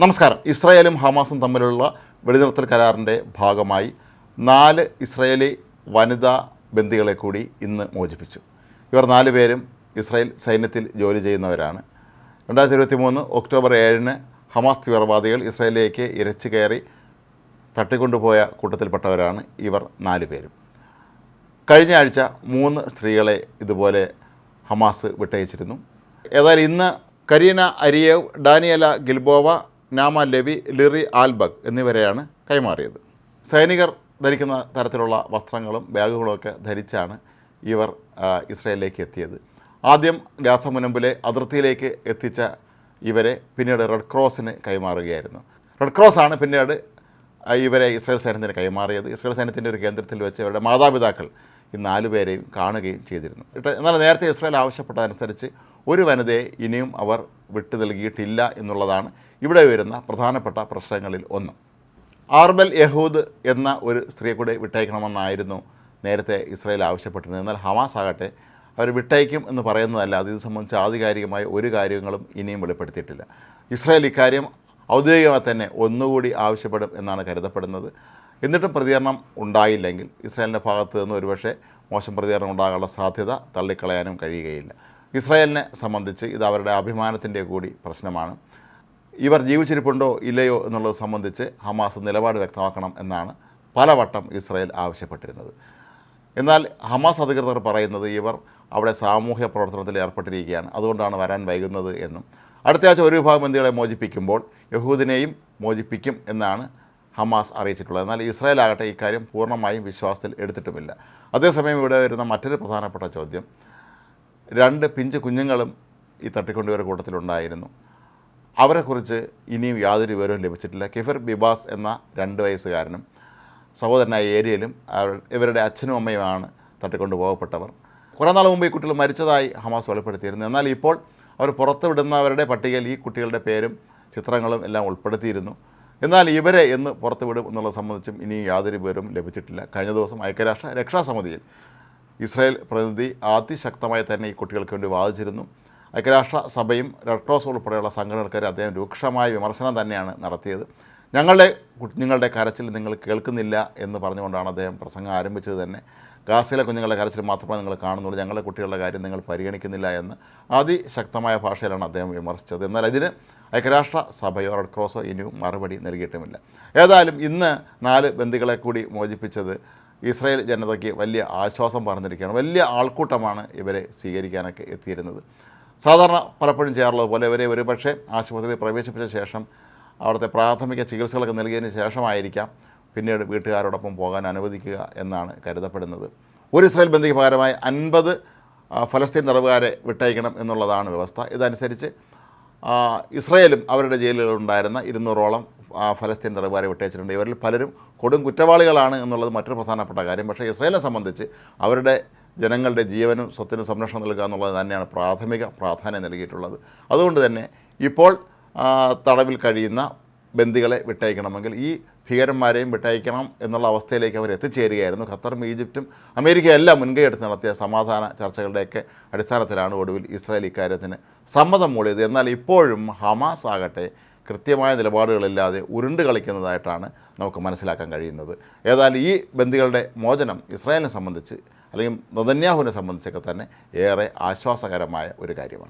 നമസ്കാരം. ഇസ്രായേലും ഹമാസും തമ്മിലുള്ള വെടിനിർത്തൽ കരാറിന്റെ ഭാഗമായി നാല് ഇസ്രായേലി വനിതാ ബന്ദികളെ കൂടി ഇന്ന് മോചിപ്പിച്ചു. ഇവർ നാല് പേരും ഇസ്രായേൽ സൈന്യത്തിൽ ജോലി ചെയ്യുന്നവരാണ്. രണ്ടായിരത്തി ഇരുപത്തി മൂന്ന് ഒക്ടോബർ ഏഴിന് ഹമാസ് തീവ്രവാദികൾ ഇസ്രായേലിലേക്ക് ഇരച്ചു കയറി തട്ടിക്കൊണ്ടുപോയ കൂട്ടത്തിൽപ്പെട്ടവരാണ് ഇവർ നാല് പേരും. കഴിഞ്ഞ ആഴ്ച മൂന്ന് സ്ത്രീകളെ ഇതുപോലെ ഹമാസ് വിട്ടയച്ചിരുന്നു. ഏതായാലും ഇന്ന് കരീന അരിയേവ് ഡാനിയല ഗിൽബോവ നാമ ലെവി ലിറി ആൽബഗ് എന്നിവരെയാണ് കൈമാറിയത്. സൈനികർ ധരിക്കുന്ന തരത്തിലുള്ള വസ്ത്രങ്ങളും ബാഗുകളുമൊക്കെ ധരിച്ചാണ് ഇവർ ഇസ്രയേലിലേക്ക് എത്തിയത്. ആദ്യം ഗാസ മുനമ്പിലെ അതിർത്തിയിലേക്ക് എത്തിച്ച ഇവരെ പിന്നീട് റെഡ് ക്രോസിന് കൈമാറുകയായിരുന്നു. റെഡ് ക്രോസ് ആണ് പിന്നീട് ഇവരെ ഇസ്രായേൽ സൈന്യത്തിന് കൈമാറിയത്. ഇസ്രായേൽ സൈന്യത്തിന്റെ ഒരു കേന്ദ്രത്തിൽ വെച്ച് അവരുടെ മാതാപിതാക്കൾ ഈ നാലുപേരെയും കാണുകയും ചെയ്തിരുന്നു. എന്നാൽ നേരത്തെ ഇസ്രായേൽ ആവശ്യപ്പെട്ടതനുസരിച്ച് ഒരു വനിതയെ ഇനിയും അവർ വിട്ടു നൽകിയിട്ടില്ല എന്നുള്ളതാണ് ഇവിടെ വരുന്ന പ്രധാനപ്പെട്ട പ്രശ്നങ്ങളിൽ ഒന്ന്. ആർബൽ യഹൂദ് എന്ന ഒരു സ്ത്രീയെ കൂടെ വിട്ടയക്കണമെന്നായിരുന്നു നേരത്തെ ഇസ്രായേൽ ആവശ്യപ്പെട്ടിരുന്നത്. എന്നാൽ ഹമാസ് ആകട്ടെ അവർ വിട്ടയക്കും എന്ന് പറയുന്നതല്ല. അത് ഇത് സംബന്ധിച്ച് ആധികാരികമായ ഒരു കാര്യങ്ങളും ഇനിയും വെളിപ്പെടുത്തിയിട്ടില്ല. ഇസ്രായേൽ ഇക്കാര്യം ഔദ്യോഗികമായി തന്നെ ഒന്നുകൂടി ആവശ്യപ്പെടും എന്നാണ് കരുതപ്പെടുന്നത്. എന്നിട്ടും പ്രതികരണം ഉണ്ടായില്ലെങ്കിൽ ഇസ്രായേലിന്റെ ഭാഗത്ത് നിന്ന് ഒരുപക്ഷെ മോശം പ്രതികരണം ഉണ്ടാകാനുള്ള സാധ്യത തള്ളിക്കളയാനും കഴിയുകയില്ല. ഇസ്രായേലിനെ സംബന്ധിച്ച് ഇത് അവരുടെ അഭിമാനത്തിന്റെ കൂടി പ്രശ്നമാണ്. ഇവർ ജീവിച്ചിരിപ്പുണ്ടോ ഇല്ലയോ എന്നുള്ളത് സംബന്ധിച്ച് ഹമാസ് നിലപാട് വ്യക്തമാക്കണം എന്നാണ് പലവട്ടം ഇസ്രായേൽ ആവശ്യപ്പെട്ടിരുന്നത്. എന്നാൽ ഹമാസ് അധികൃതർ പറയുന്നത് ഇവർ അവിടെ സാമൂഹ്യ പ്രവർത്തനത്തിൽ ഏർപ്പെട്ടിരിക്കുകയാണ്. അതുകൊണ്ടാണ് വരാൻ വൈകുന്നത് എന്നും. അടുത്ത ആഴ്ച ഒരു വിഭാഗം ബന്ദികളെ മോചിപ്പിക്കുമ്പോൾ യഹൂദിനെയും മോചിപ്പിക്കും എന്നാണ് ഹമാസ് അറിയിച്ചിട്ടുള്ളത്. എന്നാൽ ഇസ്രായേൽ ആകട്ടെ ഇക്കാര്യം പൂർണമായും വിശ്വാസത്തിൽ എടുത്തിട്ടുമില്ല. അതേസമയം ഇവിടെ വരുന്ന മറ്റൊരു പ്രധാനപ്പെട്ട ചോദ്യം രണ്ട് പിഞ്ച് കുഞ്ഞുങ്ങളും ഈ തട്ടിക്കൊണ്ടുവരുടെ കൂട്ടത്തിലുണ്ടായിരുന്നു. അവരെക്കുറിച്ച് ഇനിയും യാതൊരു വിവരവും ലഭിച്ചിട്ടില്ല. കിഫർ ബിബാസ് എന്ന രണ്ട് വയസ്സുകാരനും സഹോദരനായ ഏരിയയിലും ഇവരുടെ അച്ഛനും അമ്മയുമാണ് തട്ടിക്കൊണ്ടു പോകപ്പെട്ടവർ. കുറേ നാൾ മുമ്പ് ഈ കുട്ടികൾ മരിച്ചതായി ഹമാസ് വെളിപ്പെടുത്തിയിരുന്നു. എന്നാൽ ഇപ്പോൾ അവർ പുറത്തുവിടുന്നവരുടെ പട്ടികയിൽ ഈ കുട്ടികളുടെ പേരും ചിത്രങ്ങളും എല്ലാം ഉൾപ്പെടുത്തിയിരുന്നു. എന്നാൽ ഇവരെ എന്ന് പുറത്തുവിടും എന്നുള്ളത് സംബന്ധിച്ചും ഇനിയും യാതൊരു വിവരവും ലഭിച്ചിട്ടില്ല. കഴിഞ്ഞ ദിവസം ഐക്യരാഷ്ട്ര രക്ഷാസമിതിയിൽ ഇസ്രായേൽ പ്രതിനിധി അതിശക്തമായി തന്നെ ഈ കുട്ടികൾക്ക് വേണ്ടി വാദിച്ചിരുന്നു. ഐക്യരാഷ്ട്ര സഭയും റെഡ് ക്രോസ് ഉൾപ്പെടെയുള്ള സംഘടനകൾക്കാർ അദ്ദേഹം രൂക്ഷമായ വിമർശനം തന്നെയാണ് നടത്തിയത്. ഞങ്ങളുടെ കുഞ്ഞുങ്ങളുടെ കരച്ചിൽ നിങ്ങൾ കേൾക്കുന്നില്ല എന്ന് പറഞ്ഞുകൊണ്ടാണ് അദ്ദേഹം പ്രസംഗം ആരംഭിച്ചത് തന്നെ. ഗാസയിലെ കുഞ്ഞുങ്ങളുടെ കരച്ചിൽ മാത്രമേ നിങ്ങൾ കാണുന്നുള്ളൂ. ഞങ്ങളുടെ കുട്ടികളുടെ കാര്യം നിങ്ങൾ പരിഗണിക്കുന്നില്ല എന്ന് അതിശക്തമായ ഭാഷയിലാണ് അദ്ദേഹം വിമർശിച്ചത്. എന്നാൽ അതിന് ഐക്യരാഷ്ട്ര സഭയോ റെഡ് ക്രോസോ ഇനിയും മറുപടി നൽകിയിട്ടുമില്ല. ഏതായാലും ഇന്ന് നാല് ബന്ദികളെ കൂടി മോചിപ്പിച്ചത് ഇസ്രായേൽ ജനതയ്ക്ക് വലിയ ആശ്വാസം പറഞ്ഞിരിക്കുകയാണ്. വലിയ ആൾക്കൂട്ടമാണ് ഇവരെ സ്വീകരിക്കാനൊക്കെ എത്തിയിരുന്നത്. സാധാരണ പലപ്പോഴും ചെയ്യാറുള്ളത് പോലെ ഇവരെ ഒരുപക്ഷെ ആശുപത്രിയിൽ പ്രവേശിപ്പിച്ച ശേഷം അവിടുത്തെ പ്രാഥമിക ചികിത്സകളൊക്കെ നൽകിയതിന് ശേഷമായിരിക്കാം പിന്നീട് വീട്ടുകാരോടൊപ്പം പോകാൻ അനുവദിക്കുക എന്നാണ് കരുതപ്പെടുന്നത്. ഒരു ഇസ്രായേൽ ബന്ധിക്ക് പകരമായി അൻപത് ഫലസ്തീൻ തടവുകാരെ വിട്ടയക്കണം എന്നുള്ളതാണ് വ്യവസ്ഥ. ഇതനുസരിച്ച് ഇസ്രയേലും അവരുടെ ജയിലുകളിലുണ്ടായിരുന്ന ഇരുന്നൂറോളം ഫലസ്തീൻ തടവുകാരെ വിട്ടയച്ചിട്ടുണ്ട്. ഇവരിൽ പലരും കൊടും കുറ്റവാളികളാണ് എന്നുള്ളത് മറ്റൊരു പ്രധാനപ്പെട്ട കാര്യം. പക്ഷേ ഇസ്രയേലിനെ സംബന്ധിച്ച് അവരുടെ ജനങ്ങളുടെ ജീവനും സ്വത്തിനും സംരക്ഷണം നൽകുക എന്നുള്ളത് തന്നെയാണ് പ്രാഥമിക പ്രാധാന്യം നൽകിയിട്ടുള്ളത്. അതുകൊണ്ട് തന്നെ ഇപ്പോൾ തടവിൽ കഴിയുന്ന ബന്ദികളെ വിട്ടയക്കണമെങ്കിൽ ഈ ഭീകരന്മാരെയും വിട്ടയക്കണം എന്നുള്ള അവസ്ഥയിലേക്ക് അവർ എത്തിച്ചേരുകയായിരുന്നു. ഖത്തറും ഈജിപ്തും അമേരിക്കയും എല്ലാം മുൻകൈ എടുത്ത് നടത്തിയ സമാധാന ചർച്ചകളുടെയൊക്കെ അടിസ്ഥാനത്തിലാണ് ഒടുവിൽ ഇസ്രായേൽ ഇക്കാര്യത്തിന് സമ്മതം മൂളിയത്. എന്നാൽ ഇപ്പോഴും ഹമാസ് ആകട്ടെ കൃത്യമായ നിലപാടുകളില്ലാതെ ഉരുണ്ട് കളിക്കുന്നതായിട്ടാണ് നമുക്ക് മനസ്സിലാക്കാൻ കഴിയുന്നത്. ഏതായാലും ഈ ബന്ദികളുടെ മോചനം ഇസ്രായേലിനെ സംബന്ധിച്ച് അല്ലെങ്കിൽ നദന്യാഹുവിനെ സംബന്ധിച്ചൊക്കെ തന്നെ ഏറെ ആശ്വാസകരമായ ഒരു കാര്യമാണ്.